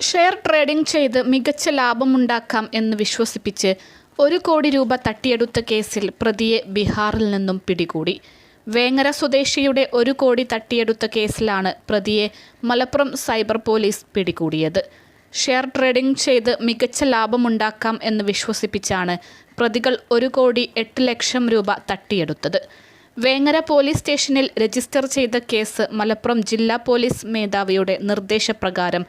Share trading ചെയ്ത് മികച്ച ലാഭമുണ്ടാക്കാം എന്ന് വിശ്വസിപ്പിച്ച് ഒരു കോടി രൂപ തട്ടിയെടുത്ത കേസിൽ പ്രതിയെ ബീഹാറിൽ നിന്നും പിടികൂടി. വേങ്ങര സ്വദേശിയുടെ ഒരു കോടി തട്ടിയെടുത്ത കേസിലാണ് പ്രതിയെ മലപ്പുറം സൈബർ പോലീസ് പിടികൂടിയത്. ഷെയർ ട്രേഡിംഗ് ചെയ്ത് മികച്ച ലാഭമുണ്ടാക്കാം എന്ന് വിശ്വസിപ്പിച്ചാണ് പ്രതികൾ ഒരു കോടി എട്ട് ലക്ഷം രൂപ തട്ടിയെടുത്തത്. വേങ്ങര പോലീസ് സ്റ്റേഷനിൽ രജിസ്റ്റർ ചെയ്ത കേസ് മലപ്പുറം ജില്ലാ പോലീസ് മേധാവിയുടെ നിർദ്ദേശപ്രകാരം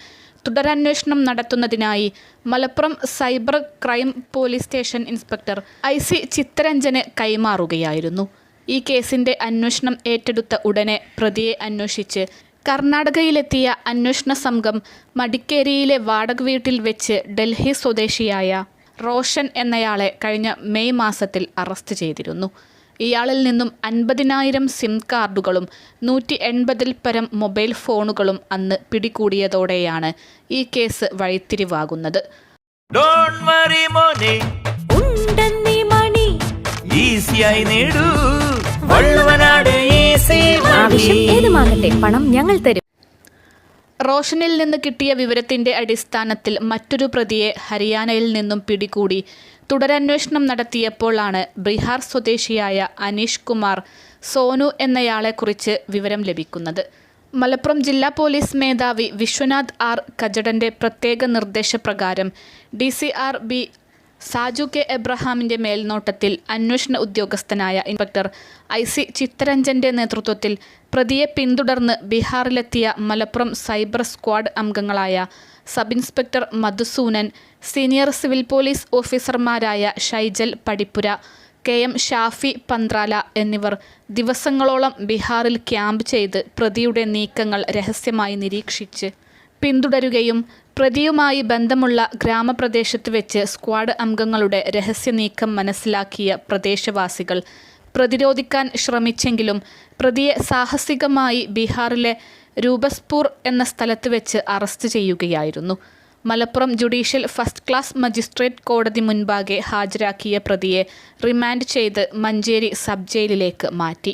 തുടരന്വേഷണം നടത്തുന്നതിനായി Malappuram cyber crime police station inspector I C ചിത്തരഞ്ജന് കൈമാറുകയായിരുന്നു. ഈ കേസിന്റെ അന്വേഷണം ഏറ്റെടുത്ത ഉടനെ പ്രതിയെ അന്വേഷിച്ച് കർണാടകയിലെത്തിയ അന്വേഷണ സംഘം മടിക്കേരിയിലെ വാടക വീട്ടിൽ വെച്ച് ഡൽഹി സ്വദേശിയായ റോഷൻ എന്നയാളെ കഴിഞ്ഞ മെയ് മാസത്തിൽ അറസ്റ്റ് ചെയ്തിരുന്നു. ഇയാളിൽ നിന്നും അൻപതിനായിരം സിം കാർഡുകളും നൂറ്റി എൺപതിൽ പരം മൊബൈൽ ഫോണുകളും അന്ന് പിടികൂടിയതോടെയാണ് ഈ കേസ് വഴിത്തിരിവാകുന്നത്. ഡോണ്ട് വറി മോനെ. ഉണ്ടെന്നീ മണി. ഈസിയായി നേടൂ. വള്ളുവനാട് ഈസി ആവശ്യം ഏതുമാകട്ടെ പണം ഞങ്ങൾ തരും. റോഷനിൽ നിന്ന് കിട്ടിയ വിവരത്തിന്റെ അടിസ്ഥാനത്തിൽ മറ്റൊരു പ്രതിയെ ഹരിയാനയിൽ നിന്നും പിടികൂടി. തുടരന്വേഷണം നടത്തിയപ്പോഴാണ് ബീഹാർ സ്വദേശിയായ അനീഷ് കുമാർ സോനു എന്നയാളെക്കുറിച്ച് വിവരം ലഭിക്കുന്നത്. മലപ്പുറം ജില്ലാ പോലീസ് മേധാവി വിശ്വനാഥ് ആർ കജടന്റെ പ്രത്യേക നിർദ്ദേശപ്രകാരം D C R B Saju K എബ്രഹാമിന്റെ മേൽനോട്ടത്തിൽ അന്വേഷണ ഉദ്യോഗസ്ഥനായ ഇൻസ്പെക്ടർ ഐ സി ചിത്തരഞ്ജന്റെ നേതൃത്വത്തിൽ പ്രതിയെ പിന്തുടർന്ന് ബീഹാറിലെത്തിയ മലപ്പുറം സൈബർ സ്ക്വാഡ് അംഗങ്ങളായ sub inspector Madhusoonan senior civil police ഓഫീസർമാരായ ഷൈജൽ പടിപ്പുര കെ എം ഷാഫി പന്ത്രാല എന്നിവർ ദിവസങ്ങളോളം ബീഹാറിൽ ക്യാമ്പ് ചെയ്ത് പ്രതിയുടെ നീക്കങ്ങൾ രഹസ്യമായി നിരീക്ഷിച്ച് പിന്തുടരുകയും പ്രതിയുമായി ബന്ധമുള്ള ഗ്രാമപ്രദേശത്ത് വെച്ച് സ്ക്വാഡ് അംഗങ്ങളുടെ രഹസ്യ നീക്കം മനസ്സിലാക്കിയ പ്രദേശവാസികൾ പ്രതിരോധിക്കാൻ ശ്രമിച്ചെങ്കിലും പ്രതിയെ സാഹസികമായി ബീഹാറിലെ രൂപസ്പൂർ എന്ന സ്ഥലത്ത് വെച്ച് അറസ്റ്റ് ചെയ്യുകയായിരുന്നു. Malappuram judicial first class magistrate കോടതി മുൻപാകെ ഹാജരാക്കിയ പ്രതിയെ റിമാൻഡ് ചെയ്ത് മഞ്ചേരി സബ് ജയിലിലേക്ക് മാറ്റി.